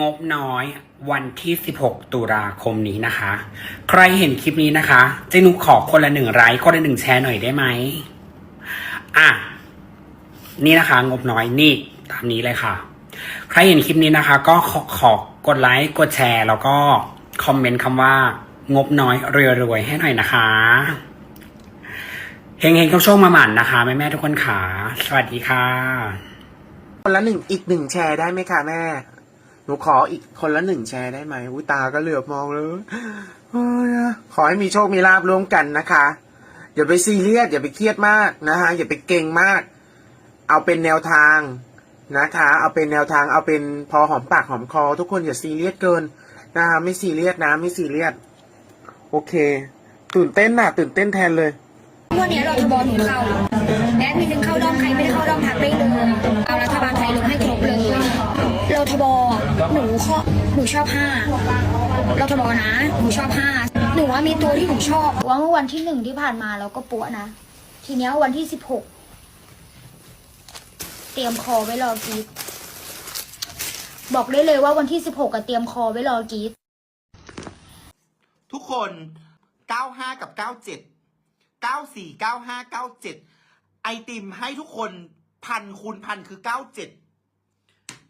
งบน้อยวันที่ 16 ตุลาคมนี้นะคะ ใครเห็นคลิปนี้นะคะเจนุกขอคนละหนึ่งไลค์คนละหนึ่งแชร์หน่อยได้ไหมอะ นี่นะคะ งบน้อยนี่ตามนี้เลยค่ะ ใครเห็นคลิปนี้นะคะ ก็ขอขอกดไลค์กดแชร์ แล้วก็คอมเมนต์คำว่า งบน้อยรวยๆให้หน่อยนะคะเฮงๆเข้าโชคมาหมั่นนะคะแม่แม่ทุกคนขาสวัสดีค่ะ คนละหนึ่งอีกหนึ่งแชร์ได้ไหมคะแม่ หนูขออีกคนละหนึ่งแชร์ได้ไหมอุ้ยตาก็เหลือบมองเลยขอให้มีโชคมีลาบร่วมกันนะคะอย่าไปซีเรียสอย่าไปเครียดมากนะคะอย่าไปเก่งมาก เอาเป็นแนวทางนะคะ เอาเป็นแนวทางเอาเป็นพอหอมปากหอมคอ ทุกคนอย่าซีเรียสเกินนะคะไม่ซีเรียสนะไม่ซีเรียสโอเค ตื่นเต้นน่ะตื่นเต้นแทนเลยวันนี้เราทบอลหนูเข้าแอดมินหนึ่งเข้าด้อมใครไม่ได้เข้าด้อมทักได้เลย หนูชอบห้าเราทบอนะ หนูชอบห้าหนูว่ามีตัวที่หนูชอบว่าเมื่อวันที่หนึ่งที่ผ่านมาเราก็ปัวนะ ทีเนี้ยวันที่สิบหกเตรียมคอไว้รอกีดบอกได้เลยว่าวันที่สิบหกอะเตรียมคอไว้รอกีดทุกคน 95 กับ 97 94 95 97 ไอติมให้ทุกคนพันคูณพันคือ 97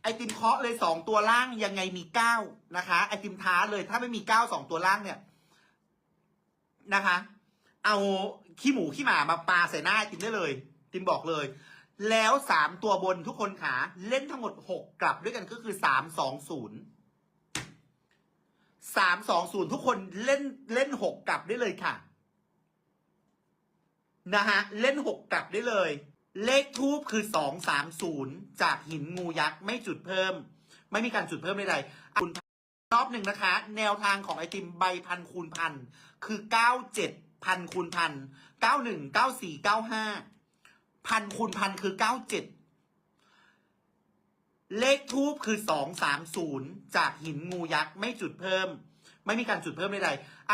ไอติมเคาะเลยสองตัวล่างยังไงมีเก้านะคะไอติมท้าเลยถ้าไม่มีเก้าสองตัวล่างเนี่ยนะคะ เอาขี้หมูขี้หมามาปาใส่หน้าไอติมได้เลย ติมบอกเลย แล้วสามตัวบนทุกคนขาเล่นทั้งหมดหกกลับด้วยกันก็คือสามสองศูนย์สามสองศูนย์ทุกคนเล่นเล่นหกกลับได้เลยค่ะนะฮะเล่นหกกลับได้เลย เลขทูบคือสองสามศูนย์จากหินงูยักษ์ไม่จุดเพิ่ม ไม่มีการจุดเพิ่มใดๆคุณรอบหนึ่งนะคะ แนวทางของไอติมใบพันคูณพันคือเก้าเจ็ดพันคูณพันเก้าหนึ่งเก้าสี่เก้าห้าพันคูณพันคือเก้าเจ็ดเลขทูบคือสองสามศูนย์จากหินงูยักษ์ไม่จุดเพิ่ม ไม่มีการจุดเพิ่มใดๆ